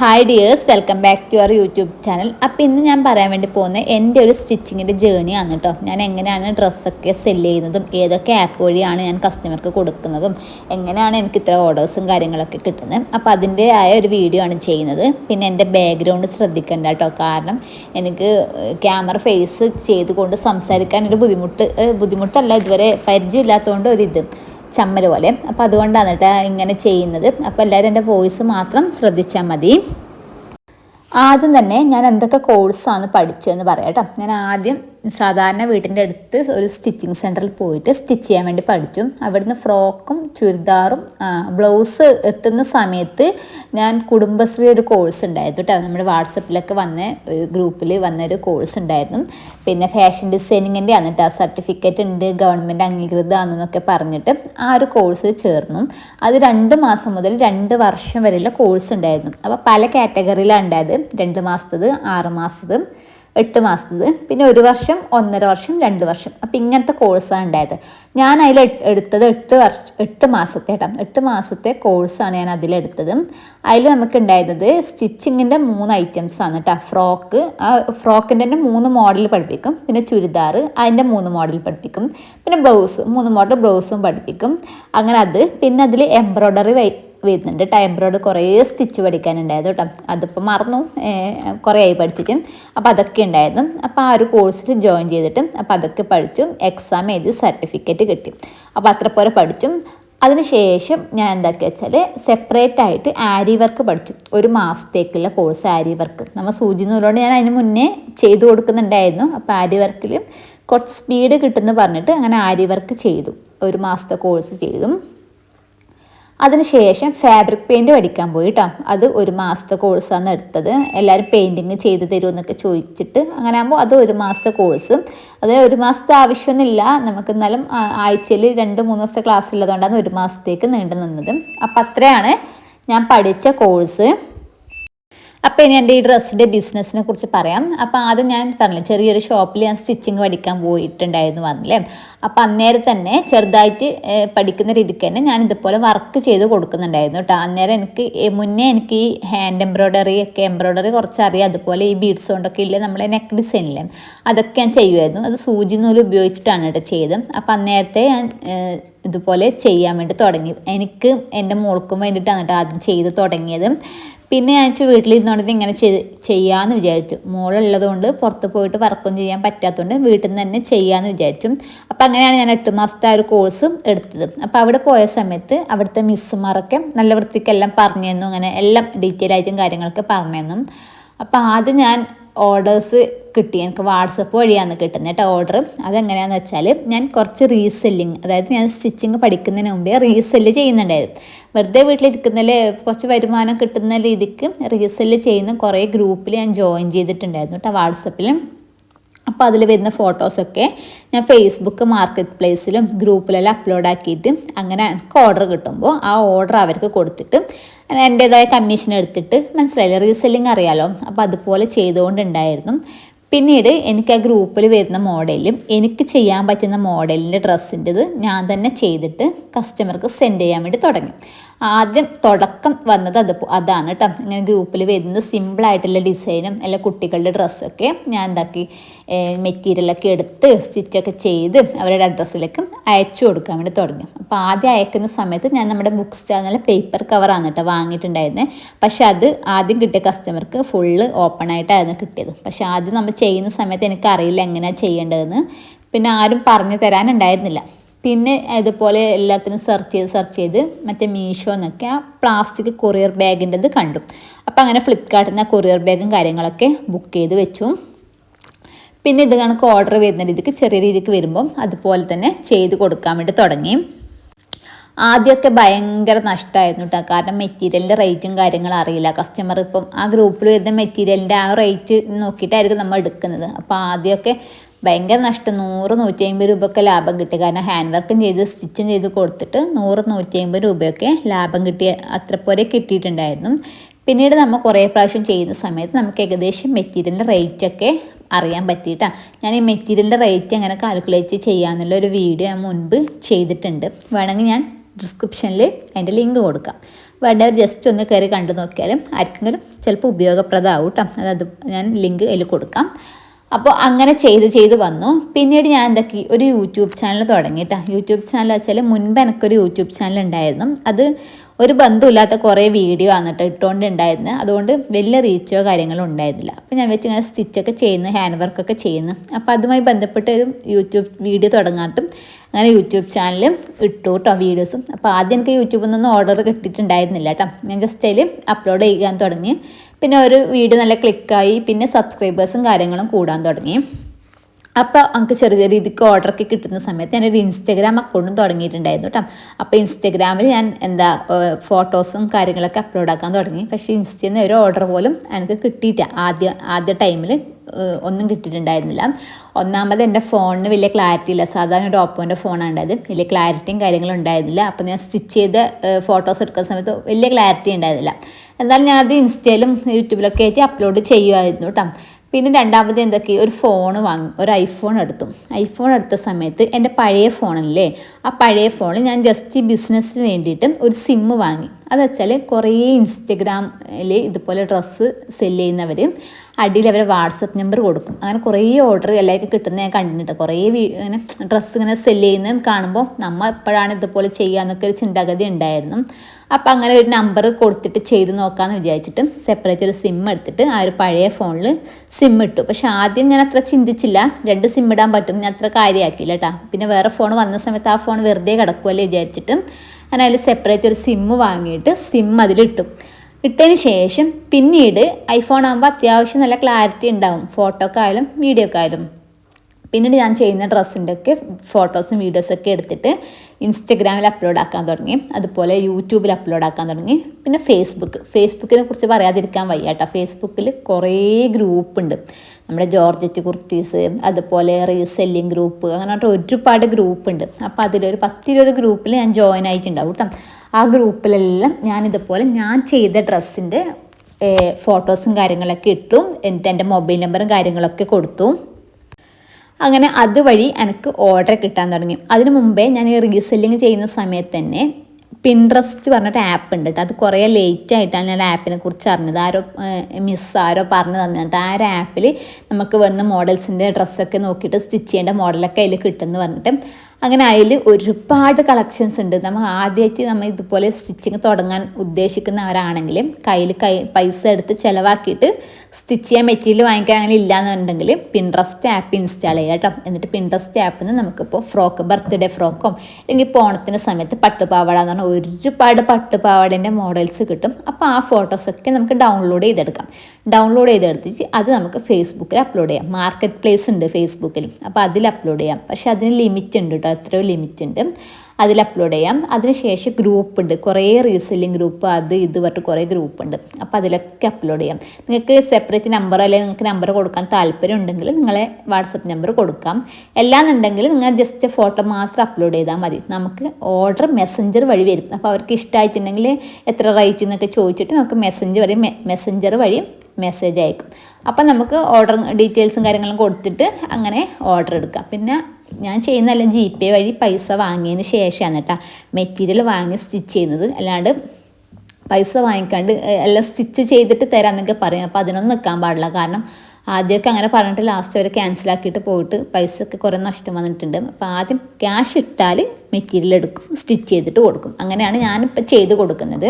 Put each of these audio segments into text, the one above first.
Hi dears welcome back to our YouTube channel അപ്പോൾ ഇന്ന് ഞാൻ പറയാൻ വേണ്ടി പോകുന്നത് എന്റെ ഒരു സ്റ്റിച്ചിങ്ങിന്റെ ആണ് കേട്ടോ ഞാൻ എങ്ങനെയാണ് ഡ്രസ്സൊക്കെ സെൽ ചെയ്യുന്നതും ഏതൊക്കെ ആപ്പ് വഴിയാണ് ഞാൻ കസ്റ്റമർക്ക് കൊടുക്കുന്നതും എങ്ങനെയാണ് എനിക്ക് ഇത്ര ഓർഡേഴ്സും കാര്യങ്ങളൊക്കെ കിട്ടുന്നത്. അപ്പോൾ അതിന്റെ ആയ ഒരു വീഡിയോ ആണ് ചെയ്യുന്നത്. പിന്നെ എന്റെ ബാക്ക്ഗ്രൗണ്ട് ശ്രദ്ധിക്കേണ്ട കേട്ടോ കാരണം എനിക്ക് ക്യാമറ ഫേസ് ചെയ്തുകൊണ്ട് സംസാരിക്കാൻ ഒരു ബുദ്ധിമുട്ട് ബുദ്ധിമുട്ടല്ല ഇതുവരെ പരിചയമില്ലാത്തതുകൊണ്ട് ഒരിത്. ചമ്മൽ പോലെ. അപ്പോൾ അതുകൊണ്ടാണ് കേട്ടോ ഇങ്ങനെ ചെയ്യുന്നത്. അപ്പോൾ എല്ലാവരും എന്റെ വോയിസ് മാത്രം ശ്രദ്ധിച്ചാൽ മതി. ആദ്യം തന്നെ ഞാൻ എന്തൊക്കെ കോഴ്സാണ് പഠിച്ചതെന്ന് പറയാം കേട്ടോ ഞാൻ ആദ്യം സാധാരണ വീട്ടിന്റെ അടുത്ത് ഒരു സ്റ്റിച്ചിങ് സെന്ററിൽ പോയിട്ട് സ്റ്റിച്ച് ചെയ്യാൻ വേണ്ടി പഠിച്ചു. അവിടുന്ന് ഫ്രോക്കും ചുരിദാറും ബ്ലൗസ് എത്തുന്ന സമയത്ത് ഞാൻ കുടുംബശ്രീ ഒരു കോഴ്സ് ഉണ്ടായിരുന്നു കേട്ടോ. നമ്മുടെ വാട്സപ്പിലൊക്കെ വന്ന ഒരു ഗ്രൂപ്പിൽ വന്ന ഒരു കോഴ്സ് ഉണ്ടായിരുന്നു. പിന്നെ ഫാഷൻ ഡിസൈനിങ്ങിന്റെ ആണ് കേട്ടോ. സർട്ടിഫിക്കറ്റ് ഉണ്ട് ഗവൺമെന്റ് അംഗീകൃതമാണെന്നൊക്കെ പറഞ്ഞിട്ട് ആ ഒരു കോഴ്സ് ചേർന്നു. അത് രണ്ട് മാസം മുതൽ രണ്ട് വർഷം വരെയുള്ള കോഴ്സ് ഉണ്ടായിരുന്നു. അപ്പോൾ പല കാറ്റഗറിയിലാണ് ഉണ്ടായത്. രണ്ട് മാസത്തത് ആറ് മാസത്തത്. എട്ട് മാസത്തത്. പിന്നെ ഒരു വർഷം ഒന്നര വർഷം രണ്ട് വർഷം. അപ്പം ഇങ്ങനത്തെ കോഴ്സാണ് ഉണ്ടായത്. ഞാൻ അതിൽ എടുത്തത് എട്ട് വർഷ എട്ട് മാസത്തെ കേട്ടോ എട്ട് മാസത്തെ കോഴ്സാണ് ഞാൻ അതിലെടുത്തത്. അതിൽ നമുക്ക് ഉണ്ടായിരുന്നത് സ്റ്റിച്ചിങ്ങിന്റെ മൂന്ന് ഐറ്റംസ് ആണ് കേട്ടോ ഫ്രോക്ക് ആ ഫ്രോക്കിന്റെ തന്നെ മൂന്ന് മോഡൽ പഠിപ്പിക്കും. പിന്നെ ചുരിദാർ അതിന്റെ മൂന്ന് മോഡൽ പഠിപ്പിക്കും. പിന്നെ ബ്ലൗസ് മൂന്ന് മോഡൽ ബ്ലൗസും പഠിപ്പിക്കും. അങ്ങനെ അത്. പിന്നെ അതിൽ എംബ്രോയ്ഡറി വരുന്നുണ്ട്. ടൈംബ്രോയ്ഡ് കുറേ സ്റ്റിച്ച് പഠിക്കാനുണ്ടായിരുന്നു കേട്ടോ അതിപ്പോൾ മറന്നു. കുറേ ആയി പഠിച്ചിട്ട്. അപ്പോൾ അതൊക്കെ ഉണ്ടായിരുന്നു. അപ്പോൾ ആ ഒരു കോഴ്സിൽ ജോയിൻ ചെയ്തിട്ട് അപ്പോൾ അതൊക്കെ പഠിച്ചു. എക്സാം എഴുതി സർട്ടിഫിക്കറ്റ് കിട്ടി. അപ്പോൾ അത്ര പോലെ പഠിച്ചു. അതിനുശേഷം ഞാൻ എന്താക്കി വെച്ചാൽ സെപ്പറേറ്റ് ആയിട്ട് ആരി വർക്ക് പഠിച്ചു. ഒരു മാസത്തേക്കുള്ള കോഴ്സ് ആരി വർക്ക് നമ്മൾ സൂചി ഞാൻ അതിന് മുന്നേ ചെയ്തു കൊടുക്കുന്നുണ്ടായിരുന്നു. അപ്പോൾ ആരി വർക്കിൽ കുറച്ച് സ്പീഡ് കിട്ടുമെന്ന് പറഞ്ഞിട്ട് അങ്ങനെ ആരി വർക്ക് ചെയ്തു. ഒരു മാസത്തെ കോഴ്സ് ചെയ്തു. അതിനുശേഷം ഫാബ്രിക് പെയിന്റ് പഠിക്കാൻ പോയി കേട്ടോ അത് ഒരു മാസത്തെ കോഴ്സാണ് എടുത്തത്. എല്ലാവരും പെയിന്റിങ് ചെയ്ത് തരുമെന്നൊക്കെ ചോദിച്ചിട്ട് അങ്ങനെ ആകുമ്പോൾ അത് ഒരു മാസത്തെ കോഴ്സ് അത് ഒരു മാസത്തെ ആവശ്യമൊന്നുമില്ല. നമുക്ക് എന്നാലും ആഴ്ചയിൽ രണ്ട് മൂന്ന് ദിവസത്തെ ക്ലാസ് ഉള്ളതുകൊണ്ടാണ് ഒരു മാസത്തേക്ക് നീണ്ടു നിന്നത് അപ്പം അത്രയാണ് ഞാൻ പഠിച്ച കോഴ്സ് അപ്പോൾ ഇനി എന്റെ ഈ ഡ്രസ്സിന്റെ ബിസിനസ്സിനെ കുറിച്ച് പറയാം. അപ്പോൾ ആദ്യം ഞാൻ പറഞ്ഞില്ല ചെറിയൊരു ഷോപ്പിൽ ഞാൻ സ്റ്റിച്ചിങ് പഠിക്കാൻ പോയിട്ടുണ്ടായിരുന്നു പറഞ്ഞില്ലേ? അപ്പോൾ അന്നേരം തന്നെ ചെറുതായിട്ട് പഠിക്കുന്ന രീതിക്ക് തന്നെ ഞാൻ ഇതുപോലെ വർക്ക് ചെയ്ത് കൊടുക്കുന്നുണ്ടായിരുന്നു കേട്ടോ അന്നേരം എനിക്ക് മുന്നേ എനിക്ക് ഈ ഹാൻഡ് എംബ്രോയ്ഡറി ഒക്കെ എംബ്രോയ്ഡറി കുറച്ച് അറിയാം. അതുപോലെ ഈ ബീഡ്സ് കൊണ്ടൊക്കെ ഇല്ലേ നമ്മളെ നെക്ക് ഡിസൈനില്ലേ അതൊക്കെ ഞാൻ ചെയ്യുമായിരുന്നു. അത് സൂചി നൂൽ ഉപയോഗിച്ചിട്ടാണ് കേട്ടോ ചെയ്തത്. അപ്പോൾ അന്നേരത്തെ ഞാൻ ഇതുപോലെ ചെയ്യാൻ വേണ്ടി തുടങ്ങി. എനിക്ക് എന്റെ മോൾക്കും വേണ്ടിയിട്ടാണ് കേട്ടോ ആദ്യം ചെയ്ത് തുടങ്ങിയത്. പിന്നെ ഞാൻ വെച്ചാൽ വീട്ടിലിരുന്നുകൊണ്ട് ഇങ്ങനെ ചെയ്യാമെന്ന് വിചാരിച്ചു. മോളുള്ളതുകൊണ്ട് പുറത്ത് പോയിട്ട് വർക്കും ചെയ്യാൻ പറ്റാത്തതുകൊണ്ട് വീട്ടിൽ നിന്ന് തന്നെ ചെയ്യാമെന്ന് വിചാരിച്ചു. അപ്പം അങ്ങനെയാണ് ഞാൻ എട്ട് മാസത്തെ ആ ഒരു കോഴ്സ് എടുത്തത്. അപ്പോൾ അവിടെ പോയ സമയത്ത് അവിടുത്തെ മിസ്സുമാരൊക്കെ നല്ല വൃത്തിക്കെല്ലാം പറഞ്ഞു തന്നു അങ്ങനെ എല്ലാം ഡീറ്റെയിൽ ആയിട്ടും കാര്യങ്ങളൊക്കെ പറഞ്ഞു തന്നു അപ്പോൾ ആദ്യം ഞാൻ ഓർഡേഴ്സ് കിട്ടി. എനിക്ക് വാട്സപ്പ് വഴിയാണ് കിട്ടുന്നത് കേട്ടോ ഓർഡർ അതെങ്ങനെയാണെന്ന് വെച്ചാൽ ഞാൻ കുറച്ച് റീസെല്ലിങ് അതായത് ഞാൻ സ്റ്റിച്ചിങ് പഠിക്കുന്നതിന് മുമ്പേ റീസെല്ല് ചെയ്യുന്നുണ്ടായിരുന്നു. വെറുതെ വീട്ടിലിരിക്കുന്നതിൽ കുറച്ച് വരുമാനം കിട്ടുന്ന രീതിക്ക് റീസെൽ ചെയ്യുന്ന കുറേ ഗ്രൂപ്പിൽ ഞാൻ ജോയിൻ ചെയ്തിട്ടുണ്ടായിരുന്നു കേട്ടോ വാട്സപ്പിൽ അപ്പോൾ അതിൽ വരുന്ന ഫോട്ടോസൊക്കെ ഞാൻ ഫേസ്ബുക്ക് മാർക്കറ്റ് പ്ലേസിലും ഗ്രൂപ്പിലെല്ലാം അപ്ലോഡ് ആക്കിയിട്ട് അങ്ങനെ എനിക്ക് ഓർഡർ കിട്ടുമ്പോൾ ആ ഓർഡർ അവർക്ക് കൊടുത്തിട്ട് എന്റേതായ കമ്മീഷൻ എടുത്തിട്ട് മനസ്സിലായില്ല റീസെല്ലിംഗ് അറിയാലോ. അപ്പോൾ അതുപോലെ ചെയ്തുകൊണ്ടുണ്ടായിരുന്നു. പിന്നീട് എനിക്ക് ആ ഗ്രൂപ്പിൽ വരുന്ന മോഡലും എനിക്ക് ചെയ്യാൻ പറ്റുന്ന മോഡലിന്റെ ഡ്രസ്സിന്റെത് ഞാൻ തന്നെ ചെയ്തിട്ട് കസ്റ്റമർക്ക് സെൻഡ് ചെയ്യാൻ വേണ്ടി തുടങ്ങി. ആദ്യം തുടക്കം വന്നത് അത് അതാണ് കേട്ടോ ഇങ്ങനെ ഗ്രൂപ്പിൽ വരുന്ന സിമ്പിളായിട്ടുള്ള ഡിസൈനും അല്ല കുട്ടികളുടെ ഡ്രസ്സൊക്കെ ഞാൻ എന്താക്കി മെറ്റീരിയലൊക്കെ എടുത്ത് സ്റ്റിച്ചൊക്കെ ചെയ്ത് അവരുടെ അഡ്രസ്സിലേക്ക് അയച്ചു കൊടുക്കാൻ വേണ്ടി തുടങ്ങി. അപ്പോൾ ആദ്യം അയക്കുന്ന സമയത്ത് ഞാൻ നമ്മുടെ ബുക്സ് സ്റ്റാൻഡിലെ പേപ്പർ കവറാണ് കേട്ടോ വാങ്ങിയിട്ടുണ്ടായിരുന്നത് പക്ഷെ അത് ആദ്യം കിട്ടിയ കസ്റ്റമർക്ക് ഫുള്ള് ഓപ്പൺ ആയിട്ടായിരുന്നു കിട്ടിയത്. പക്ഷെ ആദ്യം നമ്മൾ ചെയ്യുന്ന സമയത്ത് എനിക്കറിയില്ല എങ്ങനെയാണ് ചെയ്യേണ്ടതെന്ന്. പിന്നെ ആരും പറഞ്ഞു തരാനുണ്ടായിരുന്നില്ല. പിന്നെ ഇതുപോലെ എല്ലാത്തിനും സെർച്ച് ചെയ്ത് സെർച്ച് ചെയ്ത് മറ്റേ മീഷോ എന്നൊക്കെ ആ പ്ലാസ്റ്റിക് കൊറിയർ ബാഗിന്റെത് കണ്ടു. അപ്പോൾ അങ്ങനെ ഫ്ലിപ്കാർട്ടിൽ നിന്ന് ആ കൊറിയർ ബാഗും കാര്യങ്ങളൊക്കെ ബുക്ക് ചെയ്ത് വെച്ചു. പിന്നെ ഇത് കണക്ക് ഓർഡർ വരുന്ന രീതിക്ക് ചെറിയ രീതിക്ക് വരുമ്പം അതുപോലെ തന്നെ ചെയ്ത് കൊടുക്കാൻ വേണ്ടി തുടങ്ങി. ആദ്യമൊക്കെ ഭയങ്കര നഷ്ടമായിരുന്നു കേട്ടോ കാരണം മെറ്റീരിയലിന്റെ റേറ്റും കാര്യങ്ങളും അറിയില്ല. കസ്റ്റമർ ഇപ്പം ആ ഗ്രൂപ്പിൽ വരുന്ന മെറ്റീരിയലിന്റെ ആ റേറ്റ് നോക്കിയിട്ടായിരിക്കും നമ്മൾ എടുക്കുന്നത്. അപ്പോൾ ആദ്യമൊക്കെ ഭയങ്കര നഷ്ടം. നൂറ് നൂറ്റി അമ്പത് രൂപയൊക്കെ ലാഭം കിട്ടി. കാരണം ഹാൻഡ് വർക്കും ചെയ്ത് സ്റ്റിച്ചും ചെയ്ത് കൊടുത്തിട്ട് നൂറ് നൂറ്റി അമ്പത് രൂപയൊക്കെ ലാഭം കിട്ടിയ അത്ര പോലെ കിട്ടിയിട്ടുണ്ടായിരുന്നു. പിന്നീട് നമ്മൾ കുറേ പ്രാവശ്യം ചെയ്യുന്ന സമയത്ത് നമുക്ക് ഏകദേശം മെറ്റീരിയലിന്റെ റേറ്റൊക്കെ അറിയാൻ പറ്റിയിട്ടാണ് ഞാൻ ഈ മെറ്റീരിയലിന്റെ റേറ്റ് എങ്ങനെ കാൽക്കുലേറ്റ് ചെയ്യാമെന്നുള്ള ഒരു വീഡിയോ ഞാൻ മുൻപ് ചെയ്തിട്ടുണ്ട്. വേണമെങ്കിൽ ഞാൻ ഡിസ്ക്രിപ്ഷനിൽ അതിന്റെ ലിങ്ക് കൊടുക്കാം. വേണ്ടവർ ജസ്റ്റ് ഒന്ന് കയറി കണ്ടു നോക്കിയാലും ആർക്കെങ്കിലും ചിലപ്പോൾ ഉപയോഗപ്രദമാവും കേട്ടോ അതായത് ഞാൻ ലിങ്ക് അതിൽ കൊടുക്കാം. അപ്പോൾ അങ്ങനെ ചെയ്ത് ചെയ്ത് വന്നു. പിന്നീട് ഞാൻ എന്തൊക്കെ ഒരു യൂട്യൂബ് ചാനൽ തുടങ്ങിയിട്ടാണ് യൂട്യൂബ് ചാനൽ വെച്ചാൽ മുൻപ് എനിക്കൊരു യൂട്യൂബ് ചാനൽ ഉണ്ടായിരുന്നു. അത് ഒരു ബന്ധമില്ലാത്ത കുറേ വീഡിയോ ആണ് കേട്ടോ ഇട്ടുകൊണ്ട് ഉണ്ടായിരുന്നത് അതുകൊണ്ട് വലിയ റീച്ചോ കാര്യങ്ങളോ ഉണ്ടായിരുന്നില്ല. അപ്പോൾ ഞാൻ വെച്ച് ഇങ്ങനെ സ്റ്റിച്ചൊക്കെ ചെയ്യുന്നു ഹാൻഡ് വർക്കൊക്കെ ചെയ്യുന്നു. അപ്പോൾ അതുമായി ബന്ധപ്പെട്ട് ഒരു യൂട്യൂബ് വീഡിയോ തുടങ്ങാട്ടും അങ്ങനെ യൂട്യൂബ് ചാനലും ഇട്ടു കേട്ടോ വീഡിയോസും. അപ്പോൾ ആദ്യം എനിക്ക് യൂട്യൂബിൽ നിന്നൊന്നും ഓർഡർ കിട്ടിയിട്ടുണ്ടായിരുന്നില്ല കേട്ടോ ഞാൻ ജസ്റ്റ് അതിൽ അപ്ലോഡ് ചെയ്യാൻ തുടങ്ങി. പിന്നെ ഒരു വീഡിയോ നല്ല ക്ലിക്കായി പിന്നെ സബ്സ്ക്രൈബേഴ്സും കാര്യങ്ങളും കൂടാൻ തുടങ്ങി. അപ്പോൾ നമുക്ക് ചെറിയ ചെറിയ രീതിക്ക് ഓർഡറൊക്കെ കിട്ടുന്ന സമയത്ത് ഞാനൊരു ഇൻസ്റ്റഗ്രാം അക്കൗണ്ടും തുടങ്ങിയിട്ടുണ്ടായിരുന്നു കേട്ടോ അപ്പോൾ ഇൻസ്റ്റഗ്രാമിൽ ഞാൻ എന്താ ഫോട്ടോസും കാര്യങ്ങളൊക്കെ അപ്ലോഡ് ആക്കാൻ തുടങ്ങി. പക്ഷേ ഇൻസ്റ്റയിൽ നിന്ന് ഒരു ഓർഡർ പോലും എനിക്ക് കിട്ടിയിട്ട് ആദ്യ ആദ്യ ടൈമിൽ ഒന്നും കിട്ടിയിട്ടുണ്ടായിരുന്നില്ല. ഒന്നാമത് എന്റെ ഫോണിന് വലിയ ക്ലാരിറ്റി ഇല്ല. സാധാരണ ഒരു ഓപ്പോന്റെ ഫോണാണ് ഉണ്ടായത്. വലിയ ക്ലാരിറ്റിയും കാര്യങ്ങളും ഉണ്ടായിരുന്നില്ല. അപ്പോൾ ഞാൻ സ്റ്റിച്ച് ചെയ്ത് ഫോട്ടോസ് എടുക്കുന്ന സമയത്ത് വലിയ ക്ലാരിറ്റി ഉണ്ടായിരുന്നില്ല. എന്നാലും ഞാനത് ഇൻസ്റ്റയിലും യൂട്യൂബിലൊക്കെ ആയിട്ട് അപ്ലോഡ് ചെയ്യുമായിരുന്നു കേട്ടോ പിന്നെ രണ്ടാമത് എന്തൊക്കെ? ഒരു ഫോൺ വാങ്ങി ഒരു ഐഫോൺ എടുത്തു. ഐഫോൺ എടുത്ത സമയത്ത് എന്റെ പഴയ ഫോണല്ലേ ആ പഴയ ഫോണിൽ ഞാൻ ജസ്റ്റ് ബിസിനസ്സിന് വേണ്ടിയിട്ട് ഒരു സിമ്മ് വാങ്ങി. അത് വെച്ചാൽ കുറേ ഇൻസ്റ്റഗ്രാമിൽ ഇതുപോലെ ഡ്രസ്സ് സെൽ ചെയ്യുന്നവർ അടിയിൽ അവരെ വാട്സപ്പ് നമ്പർ കൊടുക്കും. അങ്ങനെ കുറേ ഓർഡർ എല്ലാവർക്കും കിട്ടുന്ന ഞാൻ കണ്ടിട്ടുണ്ട്. കുറേ ഇങ്ങനെ ഡ്രസ്സ് ഇങ്ങനെ സെൽ ചെയ്യുന്നത് കാണുമ്പോൾ നമ്മൾ എപ്പോഴാണ് ഇതുപോലെ ചെയ്യുക എന്നൊക്കെ ഒരു ചിന്താഗതി ഉണ്ടായിരുന്നു. അപ്പോൾ അങ്ങനെ ഒരു നമ്പർ കൊടുത്തിട്ട് ചെയ്ത് നോക്കാമെന്ന് വിചാരിച്ചിട്ട് സെപ്പറേറ്റ് ഒരു സിം എടുത്തിട്ട് ആ ഒരു പഴയ ഫോണിൽ സിം ഇട്ടു. പക്ഷെ ആദ്യം ഞാൻ അത്ര ചിന്തിച്ചില്ല. രണ്ട് സിം ഇടാൻ പറ്റും ഞാൻ അത്ര കാര്യമാക്കിയില്ല കേട്ടോ പിന്നെ വേറെ ഫോൺ വന്ന സമയത്ത് ആ ഫോൺ വെറുതെ കിടക്കുമല്ലേ വിചാരിച്ചിട്ട് ഞാൻ അതിൽ സെപ്പറേറ്റ് ഒരു സിം വാങ്ങിയിട്ട് സിം അതിലിട്ടും. ഇട്ടതിന് ശേഷം പിന്നീട് ഐഫോൺ ആകുമ്പോൾ അത്യാവശ്യം നല്ല ക്ലാരിറ്റി ഉണ്ടാവും. ഫോട്ടോക്കായാലും വീഡിയോക്കായാലും പിന്നീട് ഞാൻ ചെയ്യുന്ന ഡ്രസ്സിന്റെ ഒക്കെ ഫോട്ടോസും വീഡിയോസൊക്കെ എടുത്തിട്ട് ഇൻസ്റ്റഗ്രാമിൽ അപ്ലോഡ് ആക്കാൻ തുടങ്ങി. അതുപോലെ യൂട്യൂബിൽ അപ്ലോഡ് ആക്കാൻ തുടങ്ങി. പിന്നെ ഫേസ്ബുക്ക് ഫേസ്ബുക്കിനെ കുറിച്ച് പറയാതിരിക്കാൻ വയ്യ കേട്ടോ. ഫേസ്ബുക്കിൽ കുറേ ഗ്രൂപ്പ് ഉണ്ട് നമ്മുടെ ജോർജറ്റ് കുർത്തീസ് അതുപോലെ റീസെല്ലിംഗ് ഗ്രൂപ്പ് അങ്ങനെ ഒരുപാട് ഗ്രൂപ്പ് ഉണ്ട് അപ്പോൾ അതിലൊരു പത്തിരുപത് ഗ്രൂപ്പിൽ ഞാൻ ജോയിൻ ആയിട്ടുണ്ടാവും കേട്ടോ. ആ ഗ്രൂപ്പിലെല്ലാം ഞാനിതുപോലെ ഞാൻ ചെയ്ത ഡ്രസ്സിന്റെ ഫോട്ടോസും കാര്യങ്ങളൊക്കെ ഇട്ടു. എന്നിട്ട് എന്റെ മൊബൈൽ നമ്പറും കാര്യങ്ങളൊക്കെ കൊടുത്തു. അങ്ങനെ അതുവഴി എനിക്ക് ഓർഡർ കിട്ടാൻ തുടങ്ങി. അതിനു മുമ്പേ ഞാൻ ഈ റീസെല്ലിങ് ചെയ്യുന്ന സമയത്ത് തന്നെ പിൻട്രസ്റ്റ് പറഞ്ഞിട്ട് ആപ്പ് ഉണ്ട് അത് കുറേ ലേറ്റ് ആയിട്ടാണ് ഞാൻ ആപ്പിനെ കുറിച്ച് അറിഞ്ഞത്. ആരോ മിസ് ആരോ പറഞ്ഞു തന്നിട്ട് ആ ഒരു ആപ്പിൽ നമുക്ക് വേണ്ട മോഡൽസിന്റെ ഡ്രസ്സൊക്കെ നോക്കിയിട്ട് സ്റ്റിച്ച് ചെയ്യേണ്ട മോഡലൊക്കെ അതിൽ കിട്ടുമെന്ന് പറഞ്ഞിട്ട് അങ്ങനെ അതിൽ ഒരുപാട് കളക്ഷൻസ് ഉണ്ട്. നമ്മൾ ആദ്യമായിട്ട് നമ്മൾ ഇതുപോലെ സ്റ്റിച്ചിങ് തുടങ്ങാൻ ഉദ്ദേശിക്കുന്നവരാണെങ്കിൽ കയ്യിൽ കൈ പൈസ എടുത്ത് ചിലവാക്കിയിട്ട് സ്റ്റിച്ച് ചെയ്യാൻ മെറ്റീരിയൽ വാങ്ങിക്കാൻ അങ്ങനെ ഇല്ലയെന്നുണ്ടെങ്കിൽ പിൻട്രസ്റ്റ് ആപ്പ് ഇൻസ്റ്റാൾ ചെയ്യുക കേട്ടോ. എന്നിട്ട് പിൻട്രസ്റ്റ് ആപ്പിൽ നിന്ന് നമുക്കിപ്പോൾ ഫ്രോക്ക് ബർത്ത്ഡേ ഫ്രോക്കും അല്ലെങ്കിൽ പോണത്തിന്റെ സമയത്ത് പട്ടുപാവാട എന്ന് പറഞ്ഞാൽ ഒരുപാട് പട്ടുപാവാടേന്റെ മോഡൽസ് കിട്ടും. അപ്പോൾ ആ ഫോട്ടോസൊക്കെ നമുക്ക് ഡൗൺലോഡ് ചെയ്തെടുക്കാം. ഡൗൺലോഡ് ചെയ്തെടുത്തിട്ട് അത് നമുക്ക് ഫേസ്ബുക്കിൽ അപ്ലോഡ് ചെയ്യാം. മാർക്കറ്റ് പ്ലേസ് ഉണ്ട് ഫേസ്ബുക്കിൽ അപ്പോൾ അതിൽ അപ്ലോഡ് ചെയ്യാം. പക്ഷേ അതിന് ലിമിറ്റ് ഉണ്ട് കേട്ടോ എത്രയോ ലിമിറ്റ് ഉണ്ട്. അതിൽ അപ്ലോഡ് ചെയ്യാം. അതിനുശേഷം ഗ്രൂപ്പ് ഉണ്ട്. കുറേ റീസെല്ലിംഗ് ഗ്രൂപ്പ് അത് ഇത് പറഞ്ഞിട്ട് കുറേ ഗ്രൂപ്പ് ഉണ്ട്. അപ്പോൾ അതിലൊക്കെ അപ്ലോഡ് ചെയ്യാം. നിങ്ങൾക്ക് സെപ്പറേറ്റ് നമ്പർ അല്ലെങ്കിൽ നിങ്ങൾക്ക് നമ്പർ കൊടുക്കാൻ താല്പര്യം ഉണ്ടെങ്കിൽ നിങ്ങളെ വാട്സപ്പ് നമ്പർ കൊടുക്കാം. എല്ലാന്നുണ്ടെങ്കിൽ നിങ്ങൾ ജസ്റ്റ് ഫോട്ടോ മാത്രം അപ്ലോഡ് ചെയ്താൽ മതി. നമുക്ക് ഓർഡർ മെസ്സഞ്ചർ വഴി വരും. അപ്പോൾ അവർക്ക് ഇഷ്ടമായിട്ടുണ്ടെങ്കിൽ എത്ര റേറ്റ് എന്നൊക്കെ ചോദിച്ചിട്ട് നമുക്ക് മെസ്സഞ്ചർ വഴി മെസ്സഞ്ചർ വഴി മെസ്സേജ് അയക്കും. അപ്പം നമുക്ക് ഓർഡർ ഡീറ്റെയിൽസും കാര്യങ്ങളും കൊടുത്തിട്ട് അങ്ങനെ ഓർഡർ എടുക്കാം. പിന്നെ ഞാൻ ചെയ്യുന്നതല്ല ജി പേ വഴി പൈസ വാങ്ങിയതിന് ശേഷമാണ് കേട്ടോ മെറ്റീരിയൽ വാങ്ങി സ്റ്റിച്ച് ചെയ്യുന്നത്. അല്ലാണ്ട് പൈസ വാങ്ങിക്കാണ്ട് എല്ലാം സ്റ്റിച്ച് ചെയ്തിട്ട് തരാമെന്നൊക്കെ പറയും. അപ്പോൾ അതിനൊന്നും നിൽക്കാൻ പാടില്ല. കാരണം ആദ്യമൊക്കെ അങ്ങനെ പറഞ്ഞിട്ട് ലാസ്റ്റ് വരെ ക്യാൻസലാക്കിയിട്ട് പോയിട്ട് പൈസ ഒക്കെ കുറേ നഷ്ടം വന്നിട്ടുണ്ട്. അപ്പോൾ ആദ്യം ക്യാഷ് ഇട്ടാൽ മെറ്റീരിയൽ എടുക്കും സ്റ്റിച്ച് ചെയ്തിട്ട് കൊടുക്കും. അങ്ങനെയാണ് ഞാനിപ്പോൾ ചെയ്ത് കൊടുക്കുന്നത്.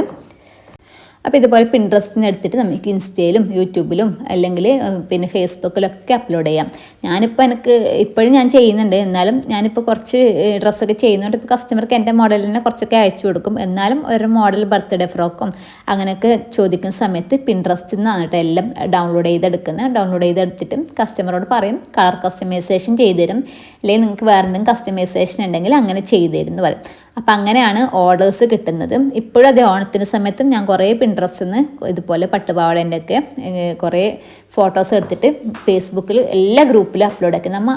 അപ്പോൾ ഇതുപോലെ പിൻട്രസ്റ്റിന് എടുത്തിട്ട് നമുക്ക് ഇൻസ്റ്റയിലും യൂട്യൂബിലും അല്ലെങ്കിൽ പിന്നെ ഫേസ്ബുക്കിലൊക്കെ അപ്ലോഡ് ചെയ്യാം. ഞാനിപ്പോൾ എനിക്ക് ഇപ്പോഴും ഞാൻ ചെയ്യുന്നുണ്ട്. എന്നാലും ഞാനിപ്പോൾ കുറച്ച് ഡ്രസ്സൊക്കെ ചെയ്യുന്നതുകൊണ്ട് ഇപ്പോൾ കസ്റ്റമർക്ക് എന്റെ മോഡലിനെ കുറച്ചൊക്കെ അയച്ചു കൊടുക്കും. എന്നാലും ഒരു മോഡൽ ബർത്ത്ഡേ ഫ്രോക്കും അങ്ങനെയൊക്കെ ചോദിക്കുന്ന സമയത്ത് പിൻട്രസ്റ്റിൽ നിന്നാണ് കേട്ടോ എല്ലാം ഡൗൺലോഡ് ചെയ്തെടുക്കുന്നത് ഡൗൺലോഡ് ചെയ്തെടുത്തിട്ട് കസ്റ്റമറോട് പറയും കളർ കസ്റ്റമൈസേഷൻ ചെയ്തു തരും അല്ലെങ്കിൽ നിങ്ങൾക്ക് വേറെ എന്തെങ്കിലും കസ്റ്റമൈസേഷൻ ഉണ്ടെങ്കിൽ അങ്ങനെ ചെയ്തു തരും എന്ന് പറയും. അപ്പം അങ്ങനെയാണ് ഓർഡേഴ്സ് കിട്ടുന്നത്. ഇപ്പോഴും അതേ ഓണത്തിന് സമയത്തും ഞാൻ കുറേ പിൻട്രസ്റ്റിൽ നിന്ന് ഇതുപോലെ പട്ടുപാവടേന്റെ ഒക്കെ കുറേ ഫോട്ടോസ് എടുത്തിട്ട് ഫേസ്ബുക്കിൽ എല്ലാ ഗ്രൂപ്പിലും അപ്ലോഡ് ആക്കി. നമ്മൾ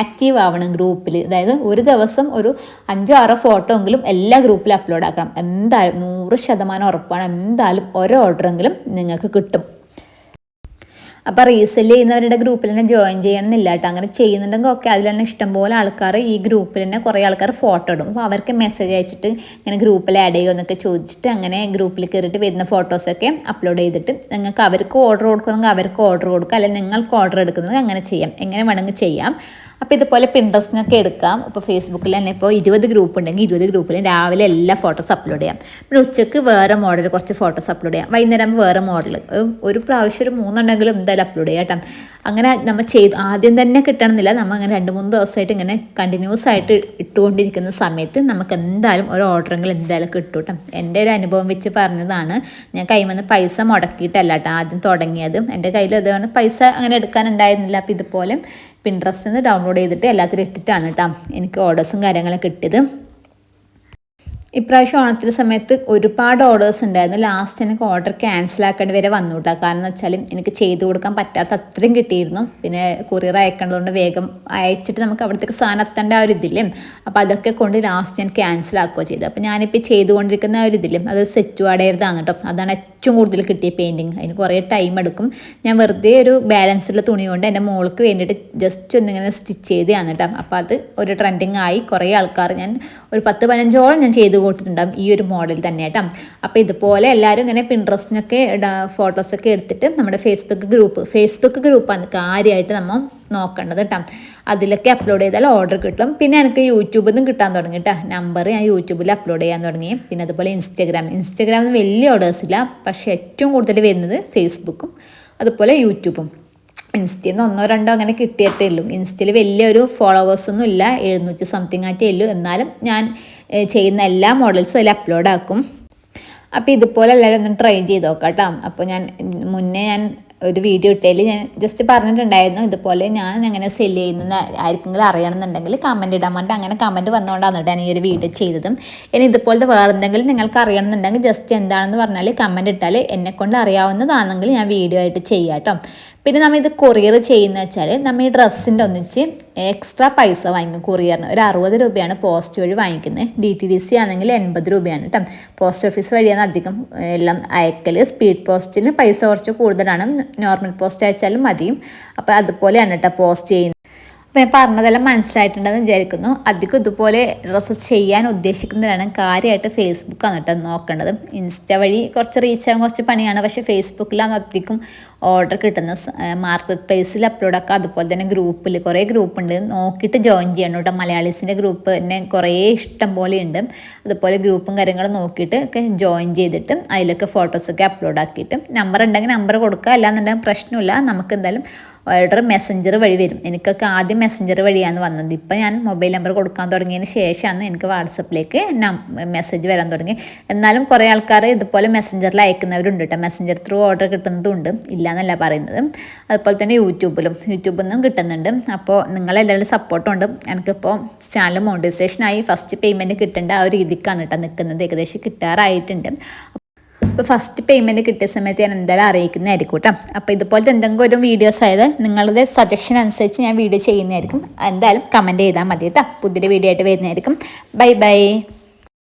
ആക്റ്റീവ് ആവണം ഗ്രൂപ്പിൽ അതായത് ഒരു ദിവസം ഒരു അഞ്ചോ ആറോ ഫോട്ടോ എങ്കിലും എല്ലാ ഗ്രൂപ്പിലും അപ്ലോഡ് ആക്കണം. എന്തായാലും നൂറ് ശതമാനം ഉറപ്പാണ്. എന്തായാലും ഓരോ ഓർഡറെങ്കിലും നിങ്ങൾക്ക് കിട്ടും. അപ്പോൾ റീസെൽ ചെയ്യുന്നവരുടെ ഗ്രൂപ്പിൽ തന്നെ ജോയിൻ ചെയ്യണമെന്നില്ല കേട്ടോ. അങ്ങനെ ചെയ്യുന്നുണ്ടെങ്കിൽ ഒക്കെ അതിൽ തന്നെ ഇഷ്ടംപോലെ ആൾക്കാർ ഈ ഗ്രൂപ്പിൽ തന്നെ കുറേ ആൾക്കാർ ഫോട്ടോ ഇടും. അപ്പോൾ അവർക്ക് മെസ്സേജ് അയച്ചിട്ട് ഇങ്ങനെ ഗ്രൂപ്പിൽ ആഡ് ചെയ്യുമോ എന്നൊക്കെ ചോദിച്ചിട്ട് അങ്ങനെ ഗ്രൂപ്പിൽ കയറിയിട്ട് വരുന്ന ഫോട്ടോസൊക്കെ അപ്ലോഡ് ചെയ്തിട്ട് നിങ്ങൾക്ക് അവർക്ക് ഓർഡർ കൊടുക്കണമെങ്കിൽ അവർക്ക് ഓർഡർ കൊടുക്കുക. അല്ലെങ്കിൽ നിങ്ങൾക്ക് ഓർഡർ എടുക്കുന്നത് അങ്ങനെ ചെയ്യാം. എങ്ങനെ വേണമെങ്കിൽ ചെയ്യാം. അപ്പോൾ ഇതുപോലെ പിൻട്രസ്റ്റിനൊക്കെ എടുക്കാം. ഇപ്പോൾ ഫേസ്ബുക്കിൽ തന്നെ ഇപ്പോൾ ഇരുപത് ഗ്രൂപ്പ് ഉണ്ടെങ്കിൽ ഇരുപത് ഗ്രൂപ്പിലും രാവിലെ എല്ലാ ഫോട്ടോസ് അപ്ലോഡ് ചെയ്യാം. പിന്നെ ഉച്ചയ്ക്ക് വേറെ മോഡൽ കുറച്ച് ഫോട്ടോസ് അപ്ലോഡ് ചെയ്യാം. വൈകുന്നേരം വേറെ മോഡൽ ഒരു പ്രാവശ്യം ഒരു മൂന്നെണ്ണെങ്കിലും എന്തായാലും അപ്ലോഡ് ചെയ്യാം കേട്ടോ. അങ്ങനെ നമ്മൾ ചെയ്ത് ആദ്യം തന്നെ കിട്ടണമെന്നില്ല. നമ്മൾ അങ്ങനെ രണ്ട് മൂന്ന് ദിവസമായിട്ട് ഇങ്ങനെ കണ്ടിന്യൂസ് ആയിട്ട് ഇട്ടുകൊണ്ടിരിക്കുന്ന സമയത്ത് നമുക്ക് എന്തായാലും ഒരു ഓർഡറെങ്കിലും എന്തായാലും കിട്ടും കേട്ടോ. എന്റെ ഒരു അനുഭവം വെച്ച് പറഞ്ഞതാണ്. ഞാൻ കൈമന്ന് പൈസ മുടക്കിയിട്ടല്ല കേട്ടോ ആദ്യം തുടങ്ങിയത്. എന്റെ കയ്യിൽ അതുകൊണ്ട് പൈസ അങ്ങനെ എടുക്കാനുണ്ടായിരുന്നില്ല. അപ്പോൾ ഇതുപോലെ പിൻട്രസ്റ്റിൽ നിന്ന് ഡൗൺലോഡ് ചെയ്തിട്ട് എല്ലാത്തിലും ഇട്ടിട്ടാണ് കേട്ടോ എനിക്ക് ഓർഡേഴ്സും കാര്യങ്ങളും കിട്ടിയത്. ഇപ്രാവശ്യം ഓണത്തിന്റെ സമയത്ത് ഒരുപാട് ഓർഡേഴ്സ് ഉണ്ടായിരുന്നു. ലാസ്റ്റ് എനിക്ക് ഓർഡർ ക്യാൻസൽ ആക്കേണ്ടി വരെ വന്നു കേട്ടോ കാരണം വെച്ചാൽ എനിക്ക് ചെയ്തു കൊടുക്കാൻ പറ്റാത്ത അത്രയും കിട്ടിയിരുന്നു. പിന്നെ കൊറിയർ അയക്കേണ്ടതുകൊണ്ട് വേഗം അയച്ചിട്ട് നമുക്ക് അവിടത്തേക്ക് സാധനം എത്തേണ്ട ആ ഒരു ഇതില്ലേ അപ്പോൾ അതൊക്കെ കൊണ്ട് ലാസ്റ്റ് ഞാൻ ക്യാൻസൽ ആക്കുകയോ ചെയ്തു അപ്പോൾ ഞാനിപ്പോൾ ചെയ്തുകൊണ്ടിരിക്കുന്ന ആ ഒരു ഇതില്ലേ അത് സെറ്റ് വാടേതാണ് കേട്ടോ അതാണ് ഏറ്റവും കൂടുതൽ കിട്ടിയ പെയിന്റിങ് അതിന് കുറേ ടൈം എടുക്കും. ഞാൻ വെറുതെ ഒരു ബാലൻസുള്ള തുണി കൊണ്ട് എന്റെ മോൾക്ക് വേണ്ടിയിട്ട് ജസ്റ്റ് ഒന്നിങ്ങനെ സ്റ്റിച്ച് ചെയ്തതാണ് കേട്ടോ അപ്പോൾ അത് ഒരു ട്രെൻഡിങ് ആയി. കുറേ ആൾക്കാർ ഞാൻ ഒരു പത്ത് പതിനഞ്ചോളം ഞാൻ ചെയ്ത് കൊടുത്തിട്ടുണ്ടാകും ഈ ഒരു മോഡൽ തന്നെ കേട്ടോ അപ്പോൾ ഇതുപോലെ എല്ലാവരും ഇങ്ങനെ പിൻട്രസ്റ്റിനൊക്കെ ഫോട്ടോസൊക്കെ എടുത്തിട്ട് നമ്മുടെ ഫേസ്ബുക്ക് ഗ്രൂപ്പ് ഫേസ്ബുക്ക് ഗ്രൂപ്പാണ് കാര്യമായിട്ട് നമ്മൾ നോക്കേണ്ടത് കേട്ടോ അതിലൊക്കെ അപ്ലോഡ് ചെയ്താൽ ഓർഡർ കിട്ടും. പിന്നെ എനിക്ക് യൂട്യൂബിൽ നിന്നും കിട്ടാൻ തുടങ്ങി കേട്ടോ നമ്പർ ഞാൻ യൂട്യൂബിൽ അപ്ലോഡ് ചെയ്യാൻ തുടങ്ങി. പിന്നെ അതുപോലെ ഇൻസ്റ്റഗ്രാം ഇൻസ്റ്റഗ്രാമിൽ വലിയ ഓർഡേഴ്സ് ഇല്ല. പക്ഷേ ഏറ്റവും കൂടുതൽ വരുന്നത് ഫേസ്ബുക്കും അതുപോലെ യൂട്യൂബും ഇൻസ്റ്റയിൽ നിന്ന് ഒന്നോ രണ്ടോ അങ്ങനെ കിട്ടിയിട്ടേ ഉള്ളൂ. ഇൻസ്റ്റയിൽ വലിയൊരു ഫോളോവേഴ്സൊന്നും ഇല്ല. എഴുന്നൂറ്റി സംതിങ് ആയിട്ടേ ഉള്ളൂ. എന്നാലും ഞാൻ ചെയ്യുന്ന എല്ലാ മോഡൽസും അതിൽ അപ്ലോഡ് ആക്കും. അപ്പോൾ ഇതുപോലെ എല്ലാവരും ഒന്ന് ട്രൈ ചെയ്ത് നോക്കാം അപ്പോൾ ഞാൻ മുന്നേ ഞാൻ ഒരു വീഡിയോ ഇട്ടതിൽ ഞാൻ ജസ്റ്റ് പറഞ്ഞിട്ടുണ്ടായിരുന്നു ഇതുപോലെ ഞാൻ എങ്ങനെ സെൽ ചെയ്യുന്ന ആർക്കെങ്കിലും അറിയണമെന്നുണ്ടെങ്കിൽ കമന്റ് ഇടാൻ വേണ്ടി അങ്ങനെ കമന്റ് വന്നുകൊണ്ടാണ് കേട്ടോ ഞാൻ ഈ ഒരു വീഡിയോ ചെയ്തതും. ഇനി ഇതുപോലത്തെ വേറെ എന്തെങ്കിലും നിങ്ങൾക്ക് അറിയണമെന്നുണ്ടെങ്കിൽ ജസ്റ്റ് എന്താണെന്ന് പറഞ്ഞാൽ കമന്റ് ഇട്ടാൽ എന്നെക്കൊണ്ട് അറിയാവുന്നതാണെങ്കിൽ ഞാൻ വീഡിയോ ആയിട്ട് ചെയ്യാം കേട്ടോ. പിന്നെ നമ്മൾ ഇത് കൊറിയർ ചെയ്യുന്ന വെച്ചാൽ നമ്മൾ ഈ ഡ്രസ്സിന്റെ ഒന്നിച്ച് എക്സ്ട്രാ പൈസ വാങ്ങിക്കും കൊറിയറിന് ഒരു അറുപത് രൂപയാണ് പോസ്റ്റ് വഴി വാങ്ങിക്കുന്നത്. ഡി ടി ഡി സി ആണെങ്കിൽ എൺപത് രൂപയാണ് കേട്ടോ പോസ്റ്റ് ഓഫീസ് വഴിയാണ് അധികം എല്ലാം അയക്കൽ സ്പീഡ് പോസ്റ്റിന് പൈസ കുറച്ച് കൂടുതലാണ്. നോർമൽ പോസ്റ്റ് അയച്ചാലും മതിയും. അപ്പോൾ അതുപോലെയാണ് കേട്ടോ പോസ്റ്റ് ചെയ്യുന്നത്. അപ്പോൾ ഞാൻ പറഞ്ഞതെല്ലാം മനസ്സിലായിട്ടുണ്ടെന്ന് വിചാരിക്കുന്നു. അധികം ഇതുപോലെ ഡ്രസ്സ് ചെയ്യാൻ ഉദ്ദേശിക്കുന്നവരാണ് കാര്യമായിട്ട് ഫേസ്ബുക്കാണ് കേട്ടോ നോക്കേണ്ടത് ഇൻസ്റ്റ വഴി കുറച്ച് റീച്ച് ആകാൻ കുറച്ച് പണിയാണ്. പക്ഷേ ഫേസ്ബുക്കിലാണ് അധികം ഓർഡർ കിട്ടുന്ന മാർക്കറ്റ് പ്ലേസിൽ അപ്ലോഡ് ആക്കുക അതുപോലെ തന്നെ ഗ്രൂപ്പിൽ കുറേ ഗ്രൂപ്പ് ഉണ്ട്. നോക്കിയിട്ട് ജോയിൻ ചെയ്യണം കേട്ടോ. മലയാളീസിന്റെ ഗ്രൂപ്പ് തന്നെ കുറേ ഇഷ്ടം പോലെ ഉണ്ട്. അതുപോലെ ഗ്രൂപ്പും കാര്യങ്ങളും നോക്കിയിട്ട് ഒക്കെ ജോയിൻ ചെയ്തിട്ട് അതിലൊക്കെ ഫോട്ടോസൊക്കെ അപ്ലോഡ് ആക്കിയിട്ട് നമ്പർ ഉണ്ടെങ്കിൽ നമ്പർ കൊടുക്കുക. അല്ലാന്നുണ്ടെങ്കിൽ പ്രശ്നമില്ല. നമുക്ക് എന്തായാലും ഓർഡർ മെസ്സഞ്ചർ വഴി വരും. എനിക്കൊക്കെ ആദ്യം മെസ്സഞ്ചർ വഴിയാണ് വന്നത്. ഇപ്പം ഞാൻ മൊബൈൽ നമ്പർ കൊടുക്കാൻ തുടങ്ങിയതിന് ശേഷമാണ് എനിക്ക് വാട്സപ്പിലേക്ക് മെസ്സേജ് വരാൻ തുടങ്ങി. എന്നാലും കുറേ ആൾക്കാർ ഇതുപോലെ മെസ്സഞ്ചറിൽ അയക്കുന്നവരുണ്ട് കേട്ടോ മെസ്സഞ്ചർ ത്രൂ ഓർഡർ കിട്ടുന്നതുണ്ട്. ഇല്ല എന്നല്ല പറയുന്നത്. അതുപോലെ തന്നെ യൂട്യൂബിലും യൂട്യൂബിൽ നിന്നും കിട്ടുന്നുണ്ട്. അപ്പോൾ നിങ്ങളെല്ലാവരും സപ്പോർട്ടുണ്ട് എനിക്കിപ്പോൾ ചാനൽ മോണിറ്റൈസേഷനായി ഫസ്റ്റ് പേയ്മെന്റ് കിട്ടേണ്ട ആ ഒരു രീതിക്കാണ് കേട്ടോ നിൽക്കുന്നത്. ഏകദേശം കിട്ടാറായിട്ടുണ്ട്. അപ്പോൾ ഫസ്റ്റ് പേയ്മെന്റ് കിട്ടിയ സമയത്ത് ഞാൻ എന്തായാലും അറിയിക്കുന്നതായിരിക്കും കേട്ടോ അപ്പോൾ ഇതുപോലത്തെ എന്തെങ്കിലും ഒരു വീഡിയോസ് ആയത് നിങ്ങളുടെ സജഷൻ അനുസരിച്ച് ഞാൻ വീഡിയോ ചെയ്യുന്നതായിരിക്കും. എന്തായാലും കമന്റ് ചെയ്താൽ മതി കേട്ടോ പുതിയൊരു വീഡിയോ ആയിട്ട് വരുന്നതായിരിക്കും. Bye bye